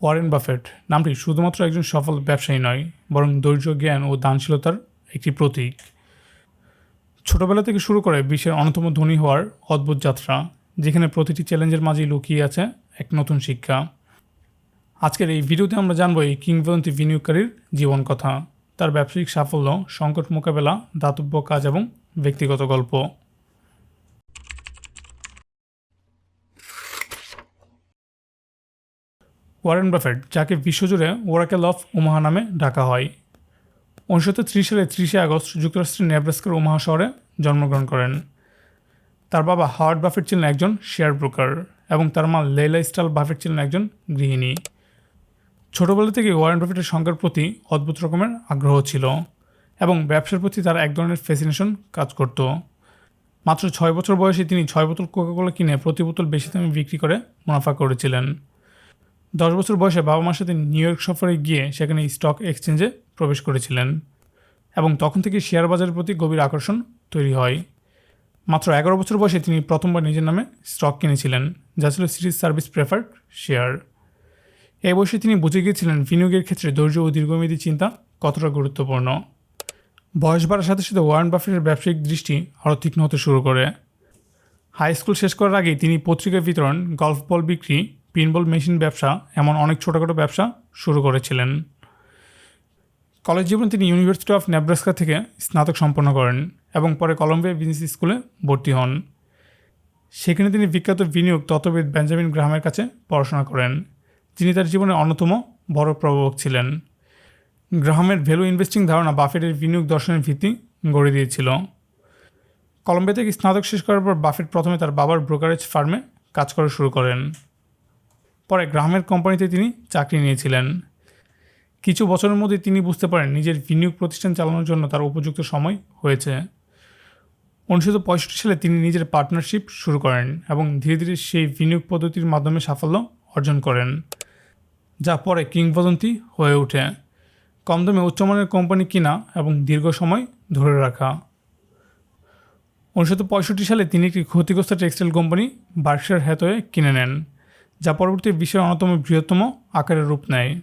Warren Buffett নামটি শুধুমাত্র একজন সফল ব্যবসায়ী নয়, বরং ধৈর্য, জ্ঞান ও দানশীলতার একটি প্রতীক। ছোটবেলা থেকে শুরু করে বিশ্বের অন্যতম ধনী হওয়ার অদ্ভুত যাত্রা, যেখানে প্রতিটি চ্যালেঞ্জের মাঝেই লুকিয়ে আছে এক নতুন শিক্ষা। আজকের এই ভিডিওতে আমরা জানব এই কিংবদন্তি বিনিয়োগকারীর জীবন কথা, তার ব্যবসায়িক সাফল্য, সংকট মোকাবেলা, দাতব্য কাজ এবং ব্যক্তিগত গল্প। ওয়ারেন বাফেট, যাকে বিশ্বজুড়ে ওরাকেল অফ ওমাহা নামে ডাকা হয়। উনিশশো ত্রিশ সালে ত্রিশে আগস্ট যুক্তরাষ্ট্রের নেব্রাস্কার ওমাহা শহরে জন্মগ্রহণ করেন। তার বাবা হাওয়ার্ড বাফেট ছিলেন একজন শেয়ার ব্রোকার এবং তার মা লেইলা স্টাল বাফেট ছিলেন একজন গৃহিণী। ছোটবেলা থেকে ওয়ারেন বাফেটের সংখ্যার প্রতি অদ্ভুত রকমের আগ্রহ ছিল এবং ব্যবসার প্রতি তার এক ধরনের ফ্যাসিনেশন কাজ করত। মাত্র ছয় বছর বয়সে তিনি ছয় বোতল কোকাকোলা কিনে প্রতি বোতল বেশি দামে বিক্রি করে মুনাফা করেছিলেন। দশ বছর বয়সে বাবা মার সাথে নিউ ইয়র্ক সফরে গিয়ে সেখানে স্টক এক্সচেঞ্জে প্রবেশ করেছিলেন এবং তখন থেকে শেয়ার বাজারের প্রতি গভীর আকর্ষণ তৈরি হয়। মাত্র এগারো বছর বয়সে তিনি প্রথমবার নিজের নামে স্টক কিনেছিলেন, যা ছিল সিরিজ সার্ভিস প্রেফার্ড শেয়ার এই বয়সে তিনি বুঝে গিয়েছিলেন বিনিয়োগের ক্ষেত্রে ধৈর্য ও দীর্ঘমেয়াদী চিন্তা কতটা গুরুত্বপূর্ণ। বয়স বাড়ার সাথে সাথে ওয়ারেন বাফেটের ব্যবসায়িক দৃষ্টি আরও তীক্ষ্ণ হতে শুরু করে। হাই স্কুল শেষ করার আগেই তিনি পত্রিকা বিতরণ গল্ফ বল বিক্রি পিনবল মেশিন ব্যবসা এমন অনেক ছোটোখাটো ব্যবসা শুরু করেছিলেন। কলেজ জীবনে তিনি ইউনিভার্সিটি অফ নেব্রাস্কা থেকে স্নাতক সম্পন্ন করেন এবং পরে কলম্বিয়া বিজনেস স্কুলে ভর্তি হন। সেখানে তিনি বিখ্যাত বিনিয়োগ তত্ত্ববিদ বেঞ্জামিন গ্রাহামের কাছে পড়াশোনা করেন। যিনি তার জীবনে অন্যতম বড় প্রভাবক ছিলেন। গ্রাহামের ভ্যালু ইনভেস্টিং ধারণা বাফেটের বিনিয়োগ দর্শনের ভিত্তি গড়ে দিয়েছিল। কলম্বিয়া থেকে স্নাতক শেষ করার পর বাফেট প্রথমে তার বাবার ব্রোকারেজ ফার্মে কাজ করা শুরু করেন। পরে গ্রামের কোম্পানিতে তিনি চাকরি নিয়েছিলেন। কিছু বছরের মধ্যে তিনি বুঝতে পারেন নিজের বিনিয়োগ প্রতিষ্ঠান চালানোর জন্য তার উপযুক্ত সময় হয়েছে। উনিশশো পঁয়ষট্টি সালে তিনি নিজের পার্টনারশিপ শুরু করেন এবং ধীরে ধীরে সেই বিনিয়োগ পদ্ধতির মাধ্যমে সাফল্য অর্জন করেন, যা পরে কিংবদন্তি হয়ে ওঠে। কম দামে উচ্চমানের কোম্পানি কিনা এবং দীর্ঘ সময় ধরে রাখা। উনিশশো পঁয়ষট্টি সালে তিনি একটি ক্ষতিগ্রস্ত টেক্সটাইল কোম্পানি বার্কশার হ্যাথওয়ে কিনে নেন। যা পরবর্তী বিশ্বের অন্যতম বৃহত্তম আকারের রূপ নেয়।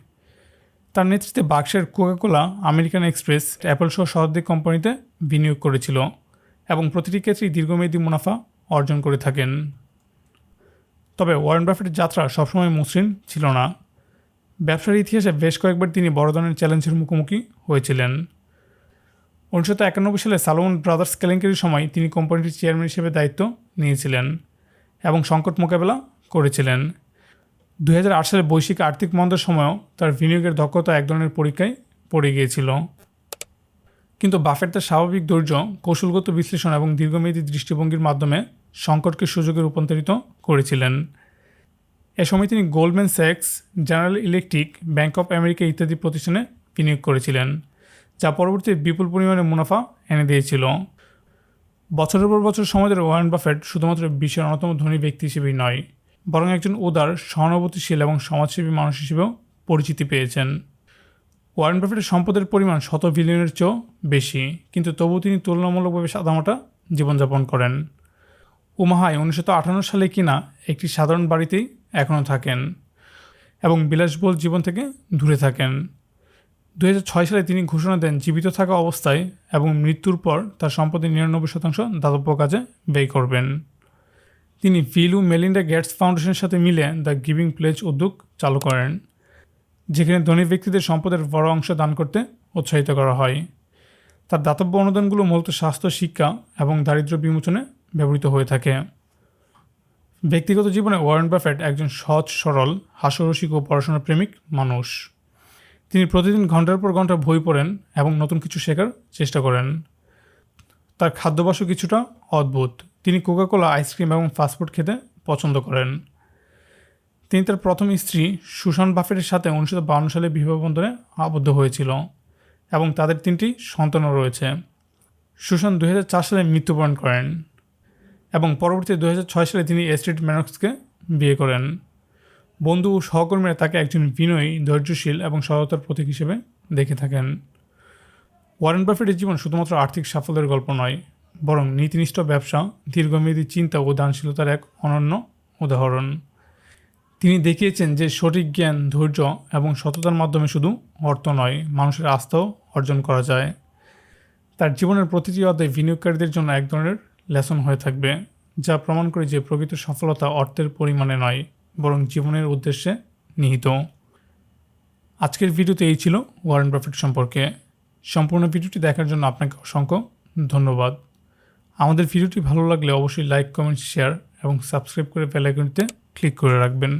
তার নেতৃত্বে বাক্সের কোকাকোলা, আমেরিকান এক্সপ্রেস, অ্যাপল সহ শতাধিক কোম্পানিতে বিনিয়োগ করেছিল এবং প্রতিটি ক্ষেত্রেই দীর্ঘমেয়াদী মুনাফা অর্জন করে থাকেন। তবে ওয়ারেন বাফেটের যাত্রা সবসময় মসৃণ ছিল না। ব্যবসার ইতিহাসে বেশ কয়েকবার তিনি বড় ধরনের চ্যালেঞ্জের মুখোমুখি হয়েছিলেন। উনিশশো একানব্বই সালে সালোমন ব্রাদার্স কেলেঙ্কারির সময় তিনি কোম্পানিটির চেয়ারম্যান হিসেবে দায়িত্ব নিয়েছিলেন এবং সংকট মোকাবেলা করেছিলেন। দুই সালে বৈশ্বিক আর্থিক মন্দার সময়ও তার বিনিয়োগের দক্ষতা এক ধরনের পরীক্ষায় পড়ে গিয়েছিল। কিন্তু বাফেট তার স্বাভাবিক ধৈর্য, কৌশলগত বিশ্লেষণ এবং দীর্ঘমেয়াদী দৃষ্টিভঙ্গির মাধ্যমে সংকটকে সুযোগে রূপান্তরিত করেছিলেন। এ সময় তিনি Goldman sax, General Electric, Bank of America ইত্যাদি প্রতিষ্ঠানে বিনিয়োগ করেছিলেন, যা পরবর্তীতে বিপুল পরিমাণে মুনাফা এনে দিয়েছিল। বছরের পর বছর সময় ধরে ওয়ারেন বাফেট শুধুমাত্র বিশ্বের অন্যতম ধনী ব্যক্তি হিসেবেই নয় বরং একজন উদার, সহানুভূতিশীল এবং সমাজসেবী মানুষ হিসেবেও পরিচিতি পেয়েছেন। ওয়ারেন বাফেটের সম্পদের পরিমাণ শত বিলিয়নের চেয়েও বেশি, কিন্তু তবু তিনি তুলনামূলকভাবে সাদামাটা জীবনযাপন করেন। উমাহায় উনিশশো আঠান্ন সালে কিনা একটি সাধারণ বাড়িতেই এখনও থাকেন এবং বিলাসবহুল জীবন থেকে দূরে থাকেন। দু হাজার ছয় সালে তিনি ঘোষণা দেন, জীবিত থাকা অবস্থায় এবং মৃত্যুর পর তার সম্পদের নিরানব্বই শতাংশ দাতব্য কাজে ব্যয় করবেন। তিনি ভিলু মেলিন্ডা গেটস ফাউন্ডেশনের সাথে মিলে দ্য গিভিং প্লেজ উদ্যোগ চালু করেন, যেখানে ধনী ব্যক্তিদের সম্পদের বড় অংশ দান করতে উৎসাহিত করা হয়। তার দাতব্য অনুদানগুলো মূলত স্বাস্থ্য, শিক্ষা এবং দারিদ্র বিমোচনে ব্যবহৃত হয়ে থাকে। ব্যক্তিগত জীবনে ওয়ারেন বাফেট একজন সহজ, সরল, হাস্যরসিক ও পড়াশোনা প্রেমিক মানুষ। তিনি প্রতিদিন ঘণ্টার পর ঘণ্টা বই পড়েন এবং নতুন কিছু শেখার চেষ্টা করেন। তার খাদ্যাভ্যাসও কিছুটা অদ্ভুত। তিনি কোকাকোলা আইসক্রিম এবং ফাস্টফুড খেতে পছন্দ করেন। তিনি তার প্রথম স্ত্রী সুশান বাফেটের সাথে উনিশশো বাউন্ন সালে বিবাহ বন্ধনে আবদ্ধ হয়েছিল এবং তাদের তিনটি সন্তানও রয়েছে। সুশান দুই হাজার চার সালে মৃত্যুবরণ করেন এবং পরবর্তী দু হাজার ছয় সালে তিনি এস্টেট ম্যানক্সকে বিয়ে করেন। বন্ধু ও সহকর্মীরা তাকে একজন বিনয়ী, ধৈর্যশীল এবং সহায়তার প্রতীক হিসেবে দেখে থাকেন। ওয়ারেন বাফেটের জীবন শুধুমাত্র আর্থিক সাফল্যের গল্প নয় বরং নীতিনিষ্ঠ ব্যবসা, দীর্ঘমেয়াদী চিন্তা ও দানশীলতার এক অনন্য উদাহরণ। তিনি দেখিয়েছেন যে সঠিক জ্ঞান, ধৈর্য এবং সততার মাধ্যমে শুধু অর্থ নয়, মানুষের আস্থাও অর্জন করা যায়। তার জীবনের প্রতিটি অধ্যায় বিনিয়োগকারীদের জন্য এক ধরনের লেসন হয়ে থাকবে, যা প্রমাণ করে যে প্রকৃত সফলতা অর্থের পরিমাণে নয়, বরং জীবনের উদ্দেশ্যে নিহিত। আজকের ভিডিওতে এই ছিল ওয়ারেন প্রফিট সম্পর্কে। সম্পূর্ণ ভিডিওটি দেখার জন্য আপনাকে অসংখ্য ধন্যবাদ। আমাদের ভিডিওটি ভালো লাগলে অবশ্যই লাইক কমেন্ট শেয়ার এবং সাবস্ক্রাইব করে বেলাইকনটিতে ক্লিক করে রাখবেন।